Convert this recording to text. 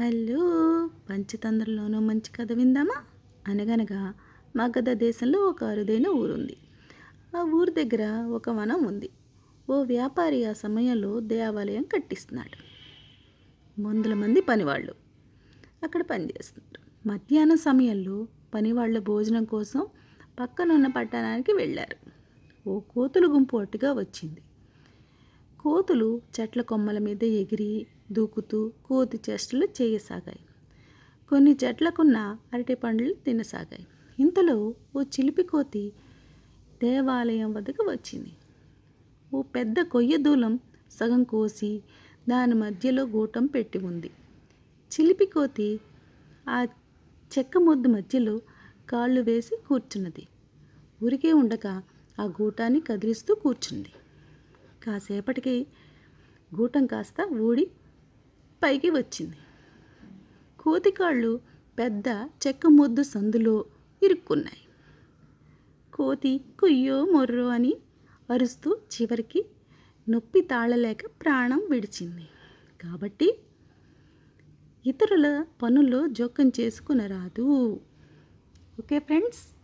Hello పంచతంత్రంలోనూ మంచి కథ విందామా? అనగనగా మగధ దేశంలో ఒక అరుదైన ఊరుంది. ఆ ఊరు దగ్గర ఒక వనం ఉంది. ఓ వ్యాపారి ఆ సమయంలో దేవాలయం కట్టిస్తున్నాడు. వందల మంది పనివాళ్ళు అక్కడ పనిచేస్తున్నారు. మధ్యాహ్నం సమయంలో పనివాళ్ళ భోజనం కోసం పక్కనున్న పట్టణానికి వెళ్ళారు. ఓ కోతుల గుంపు అట్టుగా వచ్చింది. కోతులు చెట్ల కొమ్మల మీద ఎగిరి దూకుతూ కోతి చేష్టలు చేయసాగాయి. కొన్ని చెట్లకున్న అరటి పండ్లు తినసాగాయి. ఇంతలో ఓ చిలిపి కోతి దేవాలయం వద్దకు వచ్చింది. ఓ పెద్ద కొయ్య దూలం సగం కోసి దాని మధ్యలో గూటం పెట్టి ఉంది. చిలిపి కోతి ఆ చెక్క ముద్దు మధ్యలో కాళ్ళు వేసి కూర్చున్నది. ఊరికే ఉండక ఆ గూటాన్ని కదిలిస్తూ కూర్చుంది. కాసేపటికి గూటం కాస్త ఊడి పైకి వచ్చింది. కోతికాళ్ళు పెద్ద చెక్క ముద్దు సందులో ఇరుక్కున్నాయి. కోతి కుయ్యో మొర్రో అని అరుస్తూ చివరికి నొప్పి తాళలేక ప్రాణం విడిచింది. కాబట్టి ఇతరుల పనుల్లో జోక్యం చేసుకునరాదు. Okay friends?